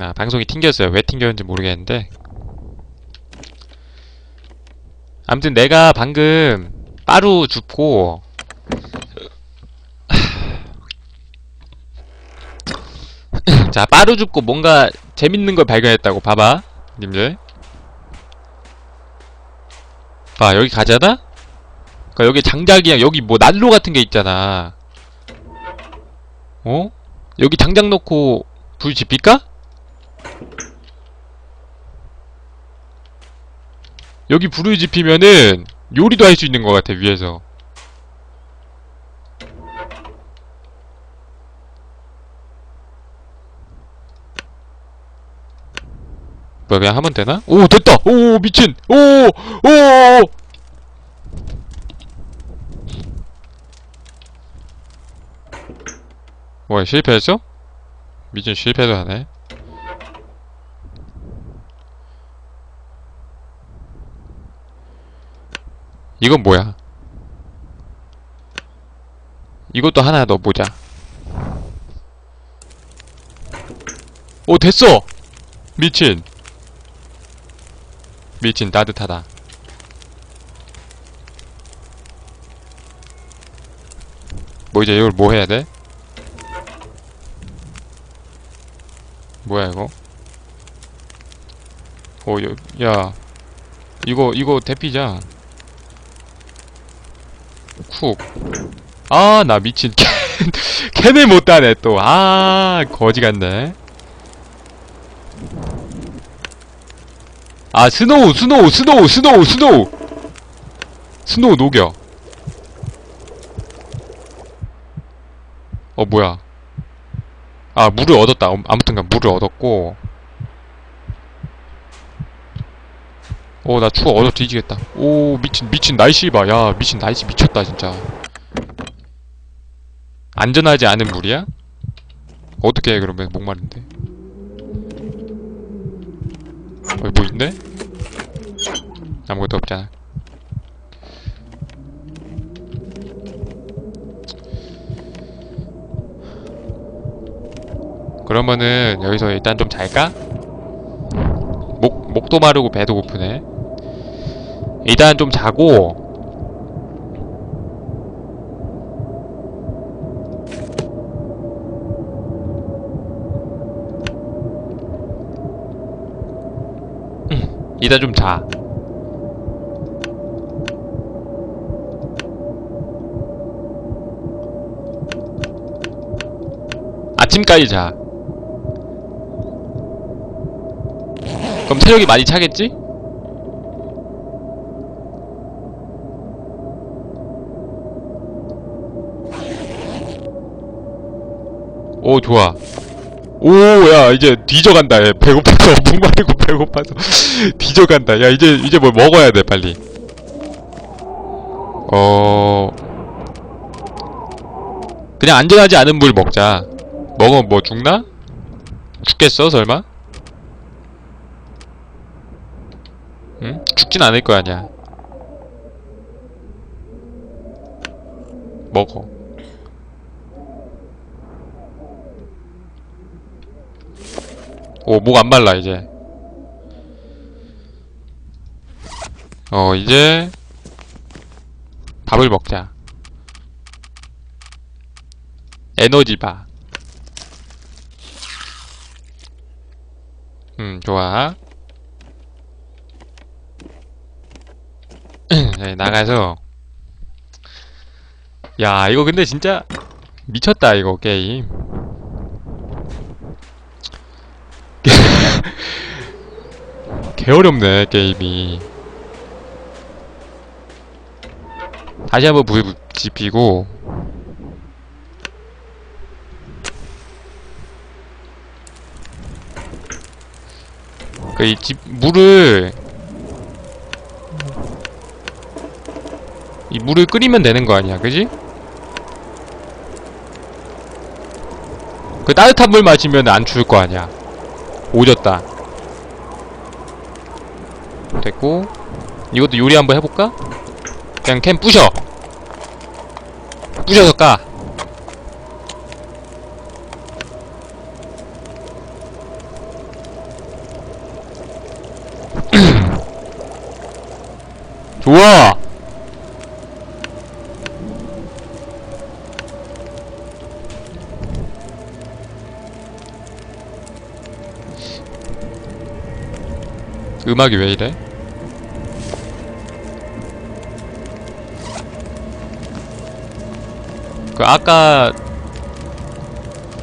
아, 방송이 튕겼어요. 왜 튕겼는지 모르겠는데. 아무튼 내가 방금 빠루 줍고 자 빠루 줍고 뭔가 재밌는 걸 발견했다고 봐봐 님들 봐 여기 가잖아? 그러니까 여기 장작이야 여기 뭐 난로 같은 게 있잖아 어? 여기 장작 넣고 불 지필까? 여기 불을 지피면은 요리도 할 수 있는 것 같아 위에서 뭐야 그냥 하면 되나? 오 됐다! 오 미친! 오! 오! 뭐야 실패했어? 미친 실패도 하네 이건 뭐야? 이것도 하나 넣어보자. 오, 됐어! 미친. 미친, 따뜻하다. 뭐 이제 이걸 뭐 해야 돼? 뭐야 이거? 오, 야, 야. 이거, 이거 대피자. 쿡. 아, 나 미친. 캔, 캔을 못 따네, 또. 아, 거지 같네. 아, 스노우, 스노우, 스노우, 스노우, 스노우! 스노우 녹여. 어, 뭐야. 아, 물을 얻었다. 음, 아무튼간 물을 얻었고. 오, 나 추워 얻어 뒤지겠다. 오, 미친, 미친 날씨 봐. 야, 미친 날씨 미쳤다, 진짜. 안전하지 않은 물이야? 어떻게 해, 그러면, 목마른데? 어, 뭐 있네? 아무것도 없잖아. 그러면은, 여기서 일단 좀 잘까? 목, 목도 마르고 배도 고프네. 일단 좀 자고 음, 일단 좀 자. 아침까지 자. 그럼 체력이 많이 차겠지? 오 좋아. 오야 이제 뒤져간다. 얘 배고파서 목마르고 배고파서. 뒤져간다. 야 이제 이제 뭘 먹어야 돼 빨리. 어. 그냥 안전하지 않은 물 먹자. 먹으면 뭐 죽나? 죽겠어 설마? 응? 죽진 않을 거 아니야. 먹어 오, 목 안 말라, 이제. 어, 이제, 밥을 먹자. 에너지바. 음, 좋아. 네, 나가서. 야, 이거 근데 진짜, 미쳤다, 이거, 게임. 개 어렵네 게임이. 다시 한번 불 지피고. 그 이 집 물을 이 물을 끓이면 되는 거 아니야 그지? 그 따뜻한 물 마시면 안 추울 거 아니야 오졌다. 됐고 이것도 요리 한번 해볼까? 그냥 캔 부셔. 부셔서 까 음악이 왜 이래? 그 아까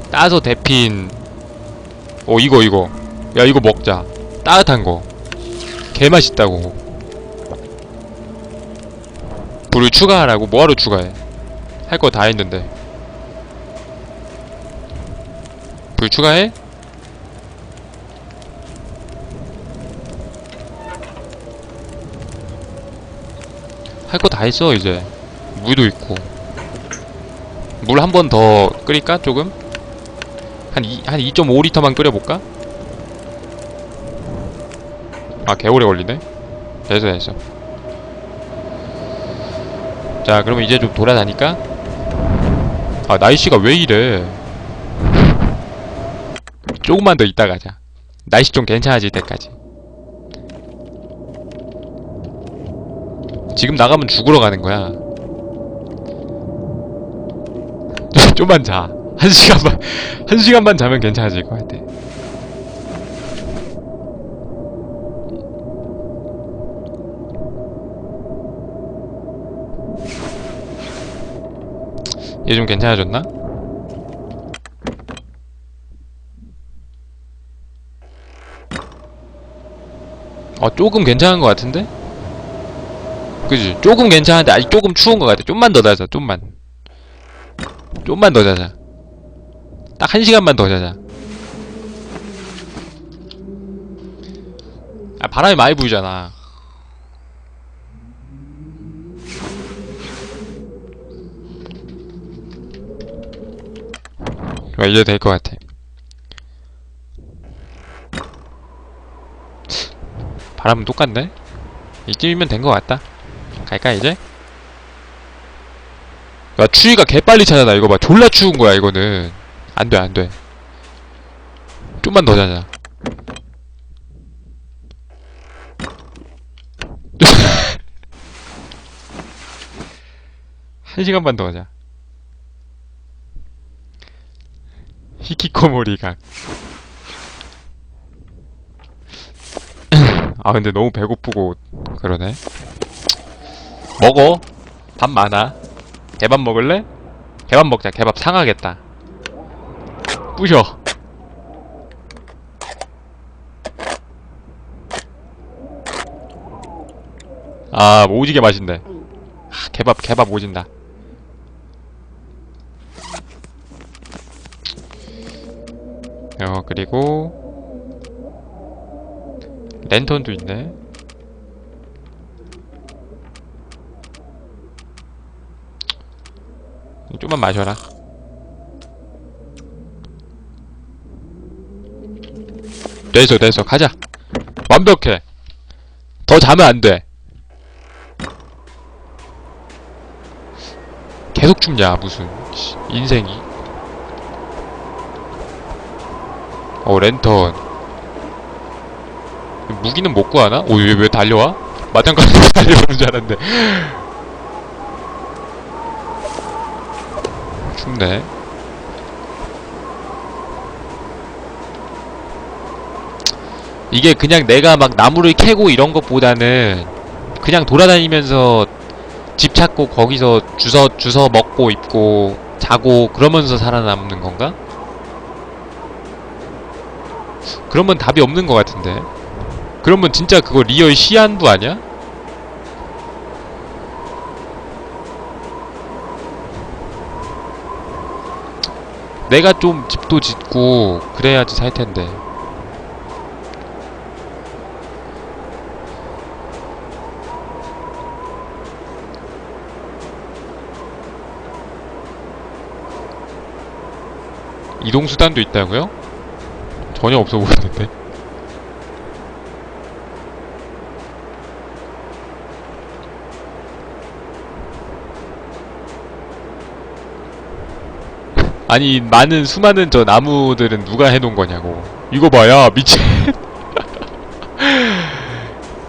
따서 데핀 어 이거 이거. 야 이거 먹자. 따뜻한 거. 개맛있다고. 불을 추가하라고? 뭐하러 추가해? 할 거 다 했는데. 불 추가해? 할 거 다 했어 이제. 물도 있고. 물 한 번 더 끓일까 조금? 한, 이, 한 2.5리터만 끓여볼까? 아 개오래 걸리네. 됐어 됐어. 자 그러면 이제 좀 돌아다니까? 아 날씨가 왜 이래? 조금만 더 있다 가자. 날씨 좀 괜찮아질 때까지 지금 나가면 죽으러 가는 거야 좀만 자. 한 시간만, 한 시간만 자면 괜찮아질 것 같아. 얘 좀 괜찮아졌나? 어, 조금 괜찮은 것 같은데? 그지? 조금 괜찮은데 아직 조금 추운 것 같아. 좀만 더 자자, 좀만. 좀만 더 자자. 딱 한 시간만 더 자자. 아, 바람이 많이 불잖아. 좋아, 이제 될 것 같아. 바람은 똑같네? 이쯤이면 된 것 같다. 갈까, 이제? 야, 추위가 개빨리 차잖아, 이거 봐. 졸라 추운 거야, 이거는. 안 돼, 안 돼. 좀만 더 자자. 한 시간만 더 하자. 히키코모리가. 아, 근데 너무 배고프고, 그러네. 먹어. 밥 많아. 개밥 먹을래? 개밥 먹자. 개밥 상하겠다. 부셔. 아, 뭐 오지게 맛있네. 하, 개밥, 개밥 오진다. 어, 그리고, 랜턴도 있네. 좀만 마셔라. 됐어, 됐어. 가자. 완벽해. 더 자면 안 돼. 계속 춥냐, 무슨. 씨, 인생이. 어, 랜턴. 무기는 못 구하나? 오, 왜, 왜 달려와? 마장까지 달려오는 줄 알았는데. 춥네. 이게 그냥 내가 막 나무를 캐고 이런 것보다는 그냥 돌아다니면서 집 찾고 거기서 주워 주워 먹고 입고 자고 그러면서 살아남는 건가? 그러면 답이 없는 것 같은데. 그러면 진짜 그거 리얼 시한부 아니야? 내가 좀 집도 짓고 그래야지 살 텐데. 이동 수단도 있다고요? 전혀 없어 보이는데. 아니 많은 수많은 저 나무들은 누가 해놓은 거냐고. 이거 봐야 미친.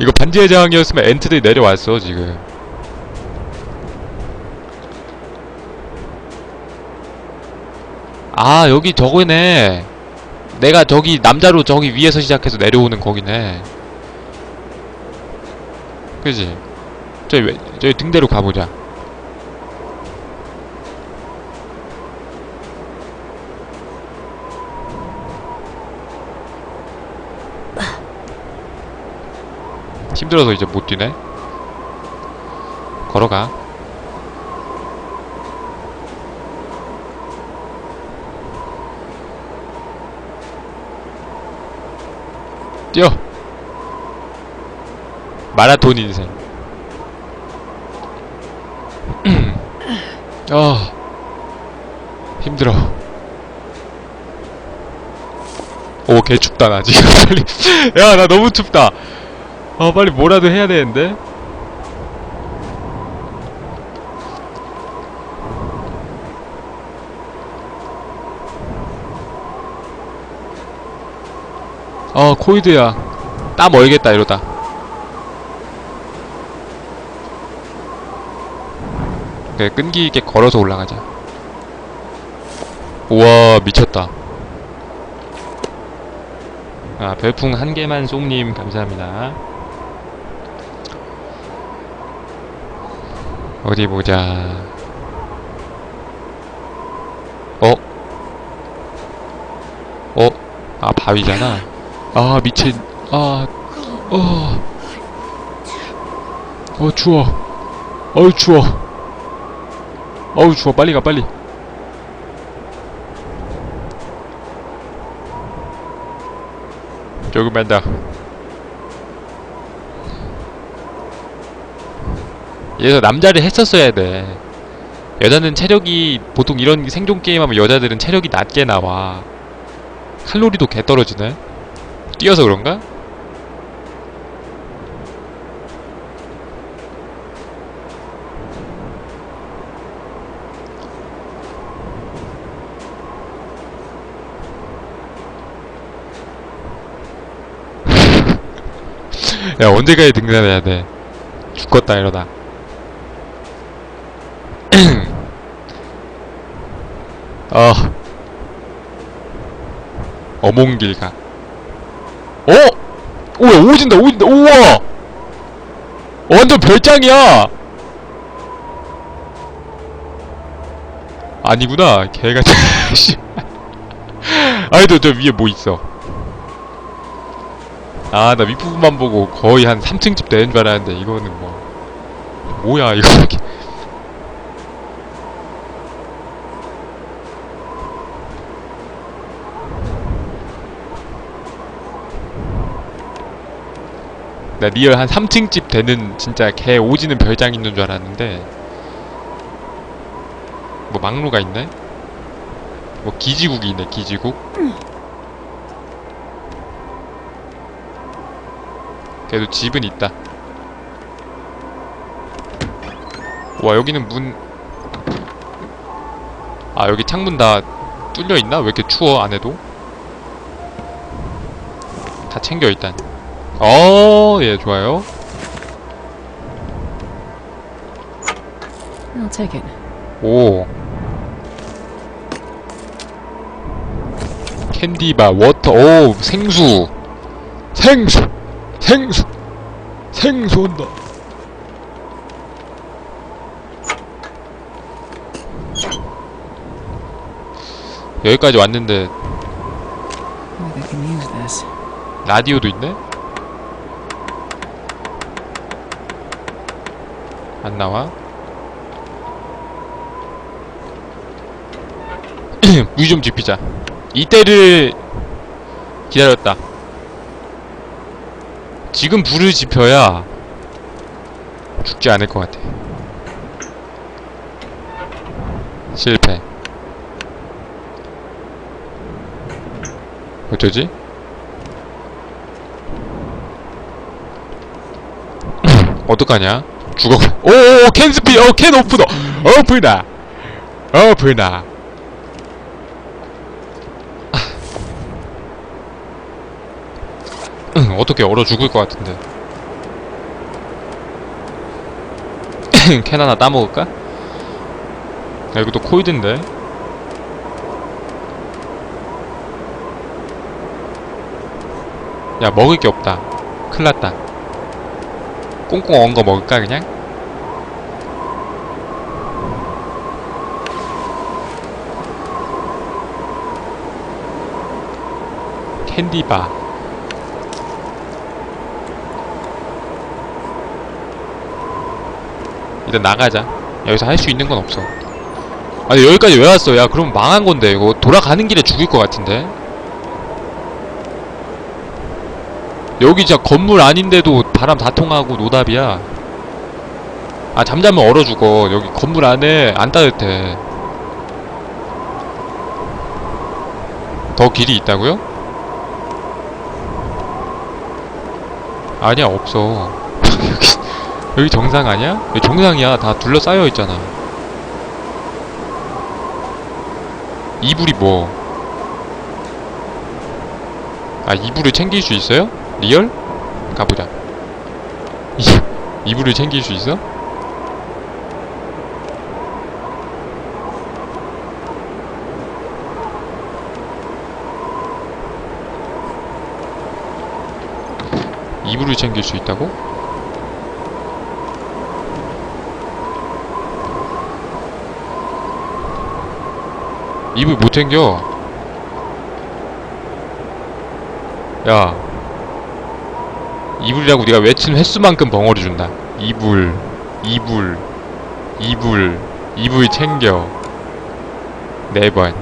이거 반지의 제왕이었으면 엔트들이 내려왔어 지금. 아 여기 저거네. 내가 저기 남자로 저기 위에서 시작해서 내려오는 거기네. 그지? 저기 왜, 저기 등대로 가보자. 힘들어서 이제 못 뛰네. 걸어가. 뛰어. 마라톤 인생. 아 힘들어. 오 개 춥다 나 지금 빨리. 야 나 너무 춥다. 아 빨리 뭐라도 해야 되는데. 아 코이드야. 땀 얼겠다 이러다. 그래 끈기 있게 걸어서 올라가자. 우와 미쳤다. 아 별풍 한 개만 쏨님 감사합니다 어디 보자. 어? 어? 아 바위잖아. 아 미친 아 어. 어 추워. 어우 추워. 어우 추워. 빨리 가 빨리. 조금 만 더 얘서 남자를 했었어야 돼. 여자는 체력이 보통 이런 생존 게임 하면 여자들은 체력이 낮게 나와. 칼로리도 개 떨어지네. 뛰어서 그런가? 야 언제까지 등산해야 돼? 죽겠다 이러다 어. 어몽길가. 어? 오야 오진다 오진다 우와! 완전 별장이야! 아니구나 개가 씨. 아니 저, 저 위에 뭐 있어? 아 나 윗부분만 보고 거의 한 3층 집 되는 줄 알았는데 이거는 뭐 뭐야 이거 나 리얼 한 3층 집 되는 진짜 개 오지는 별장 있는 줄 알았는데 뭐 막루가 있네? 뭐 기지국이 있네 기지국 그래도 집은 있다 와 여기는 문 아 여기 창문 다 뚫려있나? 왜 이렇게 추워 안에도? 다 챙겨 일단 어, 예, 좋아요. I'll take it. 오. 캔디바, 워터, 오, 생수. 생수! 생수! 생수 온다. 여기까지 왔는데, Maybe I can use this. 라디오도 있네? 안 나와? 물 좀 지피자. 이때를 기다렸다. 지금 불을 지펴야 죽지 않을 것 같아. 실패. 어쩌지? 어떡하냐? 죽어. 오오오 캔스피 어캔 오프너 오프나 오프나. 응, 어떻게 얼어 죽을 것 같은데. 캔 하나 따먹을까? 야, 또 코이드인데? 야 먹을 게 없다 큰일 났다 꽁꽁 언거 먹을까 그냥? 캔디바. 일단 나가자. 여기서 할 수 있는 건 없어. 아니 여기까지 왜 왔어? 야 그럼 망한 건데. 이거 돌아가는 길에 죽을 것 같은데 여기 진짜 건물 아닌데도 바람 다 통하고 노답이야 아 잠자면 얼어 죽어 여기 건물 안에 안 따뜻해 더 길이 있다고요? 아니야 없어 여기, 여기 정상 아니야? 여기 정상이야 다 둘러싸여 있잖아 이불이 뭐? 아 이불을 챙길 수 있어요? 리얼? 가보자 이, 이불을 챙길 수 있어? 이불을 챙길 수 있다고? 이불 못 챙겨. 야. 이불이라고 네가 외친 횟수만큼 벙어리 준다. 이불, 이불, 이불, 이불 챙겨. 네 번.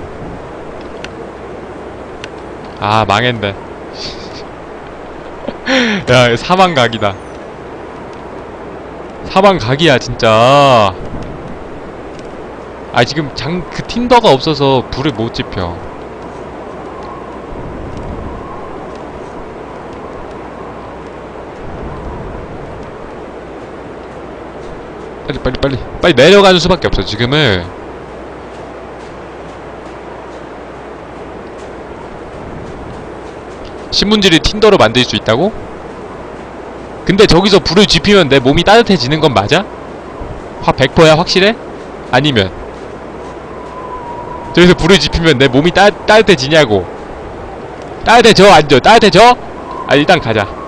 아, 망했네. 야, 사망 각이다. 사망 각이야, 진짜. 아, 지금 장, 그 틴더가 없어서 불을 못 지펴. 빨리, 빨리, 빨리. 빨리 내려가는 수밖에 없어, 지금은. 신문지를 틴더로 만들 수 있다고? 근데 저기서 불을 지피면 내 몸이 따뜻해지는 건 맞아? 확 100%야 확실해? 아니면 저기서 불을 지피면 내 몸이 따, 따뜻해지냐고 따뜻해져 안져 따뜻해져? 아 일단 가자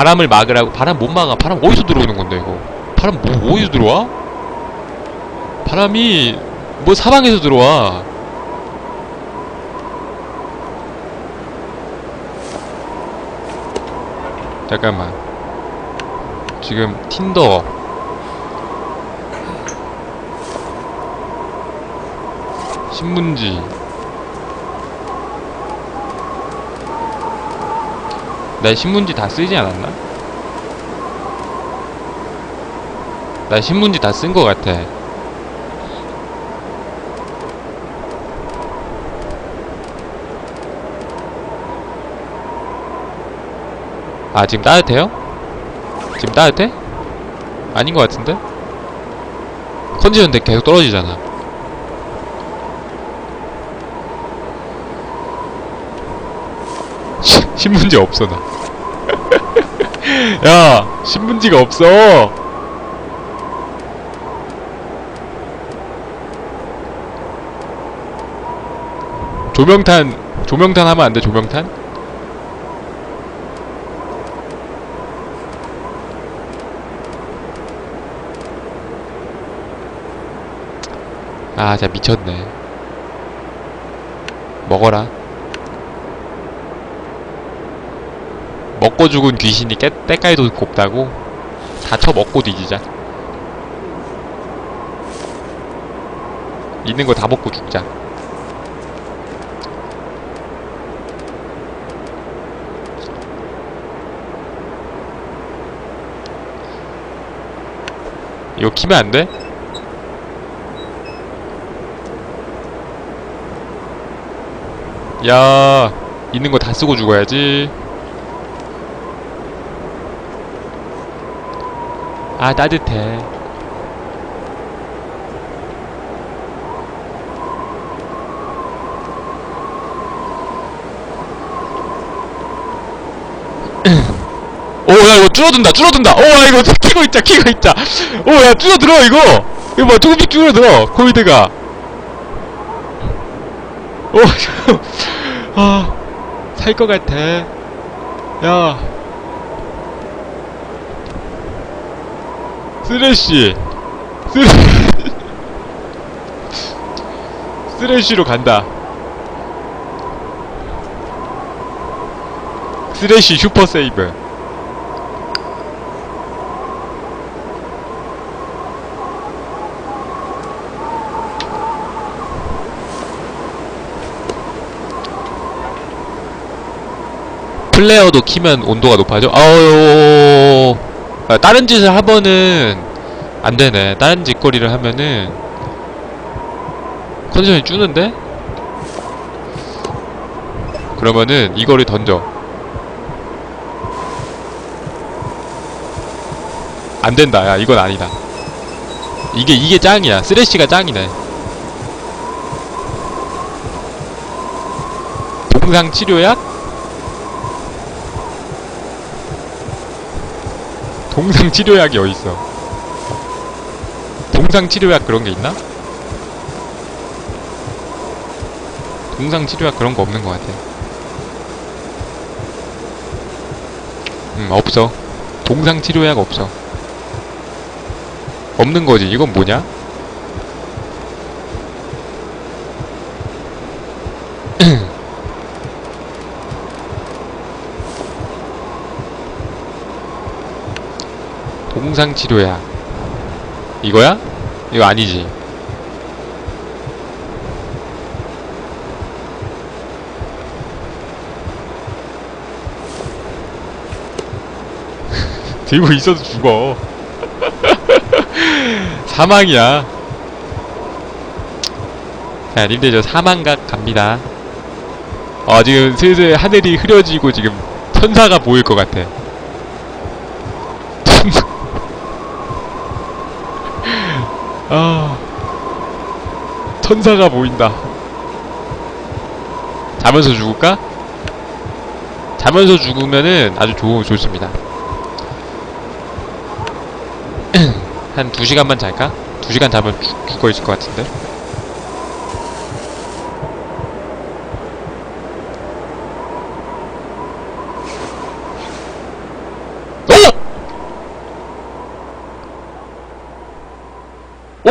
바람을 막으라고 바람 못 막아. 바람 어디서 들어오는 건데 이거? 바람 뭐 어디서 들어와? 바람이 뭐 사방에서 들어와. 잠깐만. 지금 틴더. 신문지 나 신문지 다 쓰지 않았나? 나 신문지 다쓴거 같아 아 지금 따뜻해요? 지금 따뜻해? 아닌 것 같은데? 컨디션 데 계속 떨어지잖아 시- 신문지 없어 나 야, 신문지가 없어. 조명탄, 조명탄 하면 안 돼, 조명탄? 아, 진짜 미쳤네. 먹어라. 먹고 죽은 귀신이 깨, 때깔도 곱다고? 다쳐 먹고 뒤지자. 있는 거 다 먹고 죽자. 이거 키면 안 돼? 야, 있는 거 다 쓰고 죽어야지. 아 따뜻해 오, 야, 이거 줄어든다, 줄어든다. 오, 야, 이거 키고 있자, 키고 있자. 오, 야, 줄어들어, 이거. 이거 봐, 조금씩 줄어들어, 코비드가. 오, 아, 살 것 같아. 야. 쓰레쉬. 쓰레, 쓰레쉬로 간다. 쓰레쉬 슈퍼 세이브. 플레어도 키면 온도가 높아져? 아우 아, 다른 짓을 하면은 안 되네. 다른 짓거리를 하면은 컨디션이 주는데? 그러면은 이거를 던져. 안 된다. 야, 이건 아니다. 이게 이게 짱이야. 쓰레쉬가 짱이네. 동상 치료약? 동상 치료약이 어딨어? 동상 치료약 그런 게 있나? 동상 치료약 그런 거 없는 것 같아. 음, 없어. 동상 치료약 없어. 없는 거지. 이건 뭐냐? 동상 치료약. 이거야? 이거 아니지. 들고 있어도 죽어. 사망이야. 자, 님들 저 사망각 갑니다. 어, 지금 슬슬 하늘이 흐려지고 지금 천사가 보일 것 같아. 천사. 아. 천사가 보인다. 자면서 죽을까? 자면서 죽으면은 아주 좋, 좋습니다. 한 2시간만 잘까? 2시간 자면 죽, 죽어 있을 것 같은데.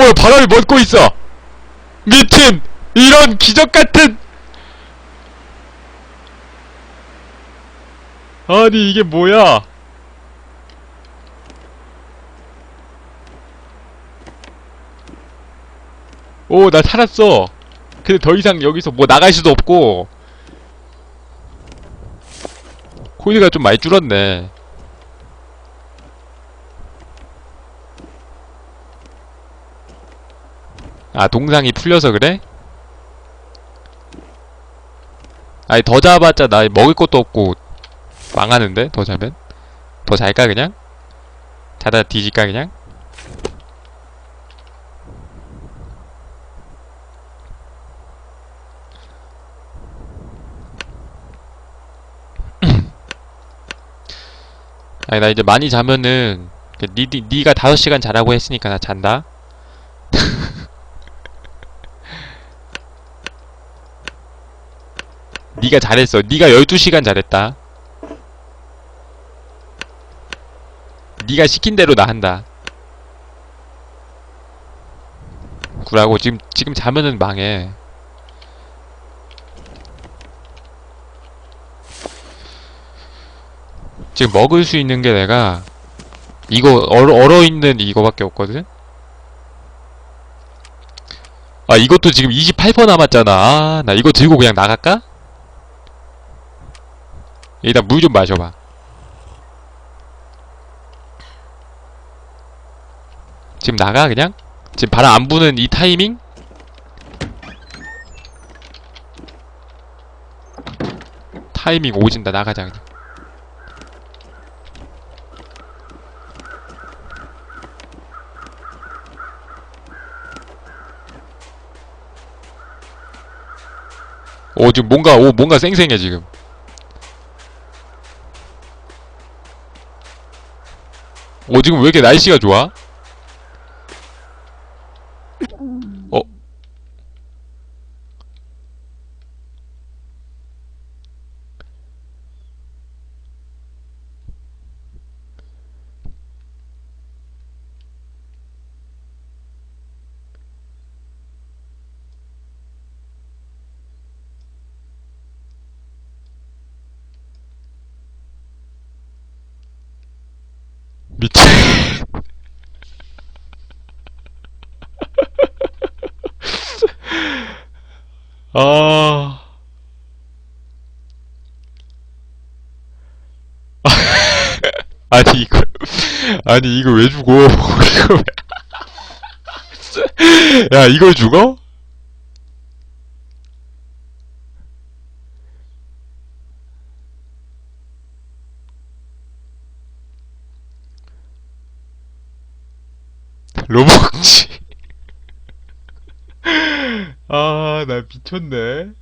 오! 오, 바람이 먹고 있어! 미친! 이런 기적 같은! 아니, 이게 뭐야? 오, 나 살았어. 근데 더 이상 여기서 뭐 나갈 수도 없고. 코이드가 좀 많이 줄었네. 아, 동상이 풀려서 그래? 아니, 더 잡았자 나 먹을 것도 없고 망하는데? 더 자면? 더 잘까, 그냥? 자다 뒤질까, 그냥? 아니 나 이제 많이 자면은 니, 니가 5시간 자라고 했으니까 나 잔다 니가 잘했어. 니가 12시간 잘했다. 니가 시킨 대로 나 한다. 구라고 지금 지금 자면은 망해. 지금 먹을 수 있는 게 내가 이거 얼어, 얼어 있는 이거밖에 없거든? 아 이것도 지금 28% 남았잖아. 아, 나 이거 들고 그냥 나갈까? 일단 물 좀 마셔봐 지금 나가 그냥? 지금 바람 안 부는 이 타이밍? 타이밍 오진다 나가자 그냥 오 지금 뭔가 오 뭔가 쌩쌩해 지금 어, 지금 왜 이렇게 날씨가 좋아? 어? 미친. 아. 아니 이거 아니 이거 왜 죽어? 야 이걸 죽어? 미쳤네.